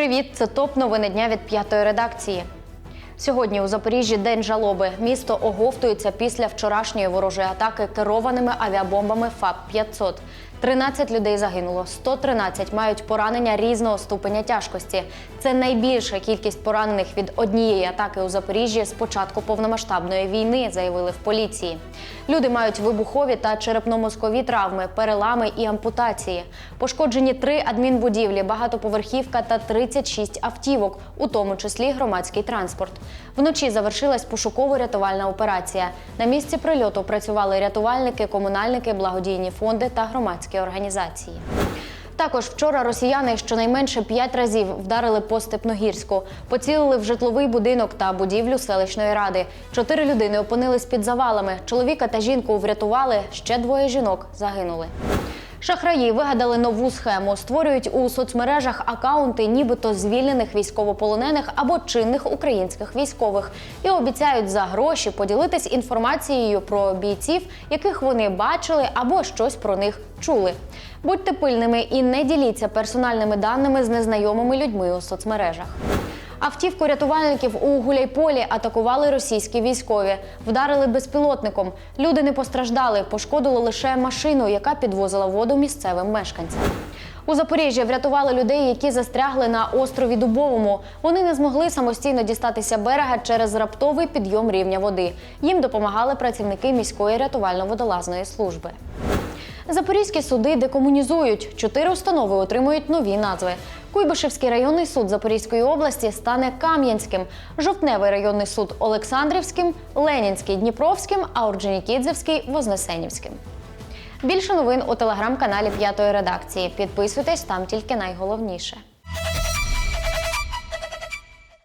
Привіт, це топ новини дня від п'ятої редакції. Сьогодні у Запоріжжі день жалоби. Місто оговтується після вчорашньої ворожої атаки керованими авіабомбами ФАП-500. 13 людей загинуло, 113 мають поранення різного ступеня тяжкості. Це найбільша кількість поранених від однієї атаки у Запоріжжі з початку повномасштабної війни, заявили в поліції. Люди мають вибухові та черепно-мозкові травми, перелами і ампутації. Пошкоджені три адмінбудівлі, багатоповерхівка та 36 автівок, у тому числі громадський транспорт. Вночі завершилась пошуково-рятувальна операція. На місці прильоту працювали рятувальники, комунальники, благодійні фонди та громадські організації. Також вчора росіяни щонайменше п'ять разів вдарили по Степногірську, поцілили в житловий будинок та будівлю селищної ради. Чотири людини опинились під завалами. Чоловіка та жінку врятували. Ще двоє жінок загинули. Шахраї вигадали нову схему, створюють у соцмережах акаунти, нібито звільнених військовополонених або чинних українських військових, і обіцяють за гроші поділитись інформацією про бійців, яких вони бачили або щось про них чули. Будьте пильними і не діліться персональними даними з незнайомими людьми у соцмережах. Автівку рятувальників у Гуляйполі атакували російські військові, вдарили безпілотником. Люди не постраждали, пошкодили лише машину, яка підвозила воду місцевим мешканцям. У Запоріжжі врятували людей, які застрягли на острові Дубовому. Вони не змогли самостійно дістатися берега через раптовий підйом рівня води. Їм допомагали працівники міської рятувально-водолазної служби. Запорізькі суди декомунізують. Чотири установи отримують нові назви. Куйбишевський районний суд Запорізької області стане Кам'янським, Жовтневий районний суд Олександрівським, Ленінський Дніпровським, а Орджонікідзевський Вознесенівським. Більше новин у телеграм-каналі П'ятої редакції. Підписуйтесь там тільки найголовніше.